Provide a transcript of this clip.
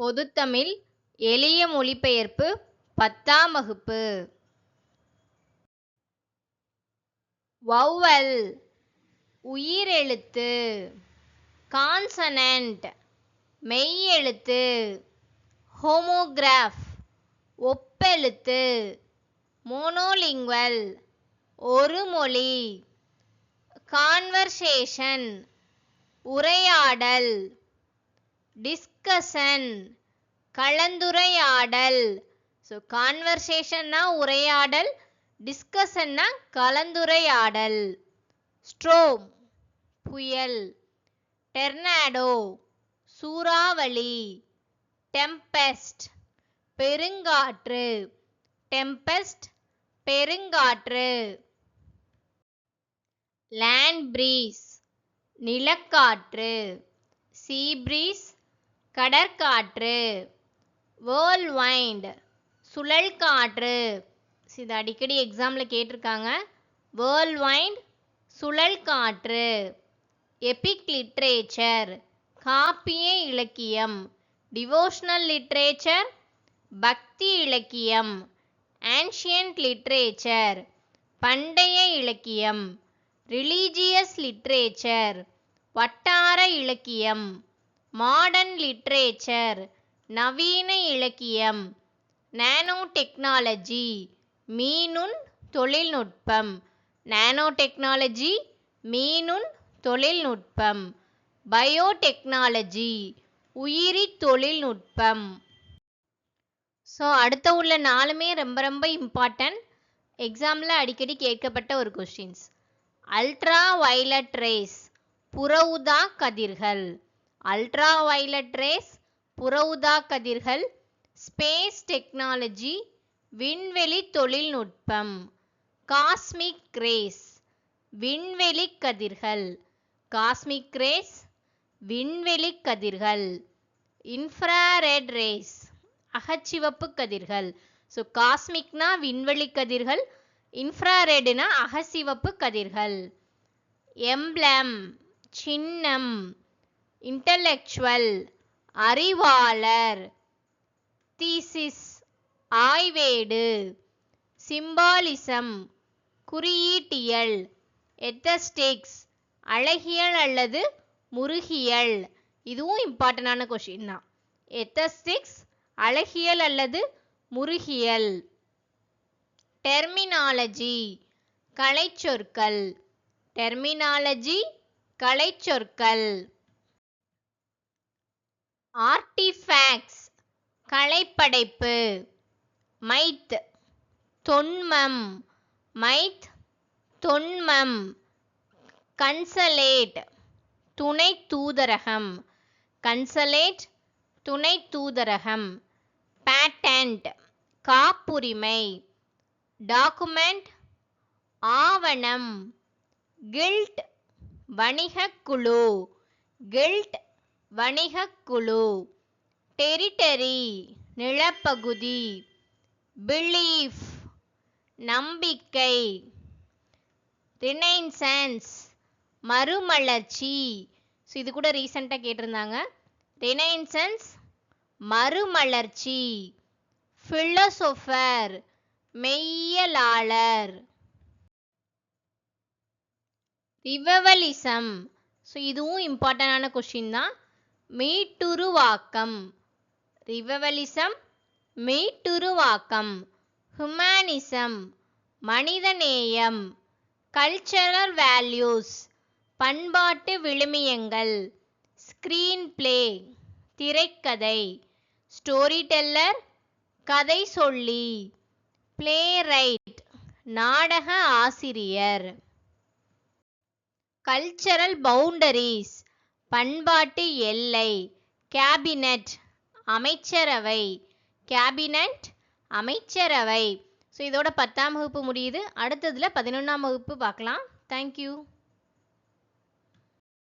பொதுத்தமிழ் எளிய மொழிபெயர்ப்பு பத்தாம் வகுப்பு. வௌவல் உயிரெழுத்து கான்சனன்ட் மெய்யெழுத்து ஹோமோகிராஃப் ஒப்பெழுத்து மோனோலிங்குவல் ஒரு மொழி கான்வர்சேஷன் உரையாடல். டிஸ்கஷன் கலந்துரையாடல். ஸோ கான்வர்சேஷன்னா உரையாடல் டிஸ்கஷன்னா கலந்துரையாடல். ஸ்ட்ரோம் புயல். டெர்னாடோ சூறாவளி. டெம்பெஸ்ட் பெருங்காற்று. டெம்பெஸ்ட் பெருங்காற்று. லேண்ட் பிரீஸ் நிலக்காற்று. சீ பிரீஸ் கடற்காற்று வேர்ல் வைண்ட் சுழல் காற்று. இது அடிக்கடி எக்ஸாமில் கேட்டிருக்காங்க. வேர்ல் வைண்ட் சுழல் காற்று. எபிக் லிட்ரேச்சர் காப்பிய இலக்கியம். டிவோஷனல் லிட்ரேச்சர் பக்தி இலக்கியம். ஆன்ஷியன்ட் லிட்ரேச்சர் பண்டைய இலக்கியம். ரிலீஜியஸ் லிட்ரேச்சர் வட்டார இலக்கியம். மாடர்ன் லிட்ரேச்சர் நவீன இலக்கியம் நானோ டெக்னாலஜி மீனுன் தொழில்நுட்பம். நானோ டெக்னாலஜி மீனுன் தொழில்நுட்பம். பயோடெக்னாலஜி உயிரி தொழில்நுட்பம். ஸோ அடுத்த உள்ள நாலுமே ரொம்ப ரொம்ப இம்பார்ட்டன்ட் எக்ஸாமில் அடிக்கடி கேட்கப்பட்ட ஒரு கொஷின்ஸ் அல்ட்ரா வயலட் ரேஸ் புற கதிர்கள். அல்ட்ரா வயலட் ரேஸ் புறவுதா கதிர்கள் ஸ்பேஸ் டெக்னாலஜி விண்வெளி தொழில்நுட்பம் காஸ்மிக் ரேஸ் விண்வெளி கதிர்கள் காஸ்மிக் ரேஸ் விண்வெளி கதிர்கள் இன்ஃப்ராரெட் ரேஸ் அகச்சிவப்பு கதிர்கள். ஸோ காஸ்மிக்னா விண்வெளி கதிர்கள் இன்ஃப்ராரெட்னா அகசிவப்பு கதிர்கள். எம்ப்ளம் சின்னம் இன்டலெக்சுவல் அறிவாளர் தீசிஸ் ஆய்வேடு சிம்பாலிசம் குறியீட்டியல் எத்தஸ்டிக்ஸ் அழகியல் அல்லது முருகியல். இதுவும் இம்பார்ட்டண்டான கொஷின் தான். எத்தஸ்டிக்ஸ் அழகியல் அல்லது முருகியல். டெர்மினாலஜி கலைச்சொற்கள். டெர்மினாலஜி கலைச்சொற்கள். ஆர்டிஃபேக்ட்ஸ் கலைப்படைப்பு மைத் தொன்மம் மைத் தொன்மம் கன்சலேட் துணை தூதரகம் கன்சலேட் துணை தூதரகம் பேட்டன்ட் காப்புரிமை டாக்குமெண்ட் ஆவணம் கில்ட் வணிகக்குழு கில்ட் வணிகக்குழு டெரிட்டரி நிலப்பகுதி பிலீஃப் நம்பிக்கை ரினைன்சன்ஸ் மறுமலர்ச்சி. ஸோ இது கூட ரீசெண்டாக கேட்டிருந்தாங்க. ரினைன்சன்ஸ் மறுமலர்ச்சி ஃபிலோசோஃபர் மெய்யலாளர் ரிவவலிசம் ஸோ இதுவும் இம்பார்ட்டண்டான கொஷின் தான். மீட்டுருவாக்கம். ரிவவலிசம் மீட்டுருவாக்கம். ஹுமானிசம் மனிதநேயம். கல்ச்சரல் வேல்யூஸ் பண்பாட்டு விழுமியங்கள். ஸ்க்ரீன் பிளே திரைக்கதை. ஸ்டோரி டெல்லர் கதை சொல்லி. பிளே ரைட் நாடக ஆசிரியர். கல்ச்சரல் பவுண்டரிஸ் பண்பாட்டு எல்லை கேபினட் அமைச்சரவை கேபினட் அமைச்சரவை. ஸோ இதோட பத்தாம் வகுப்பு முடியுது. அடுத்ததில் பதினொன்றாம் வகுப்பு பார்க்கலாம். தேங்க்யூ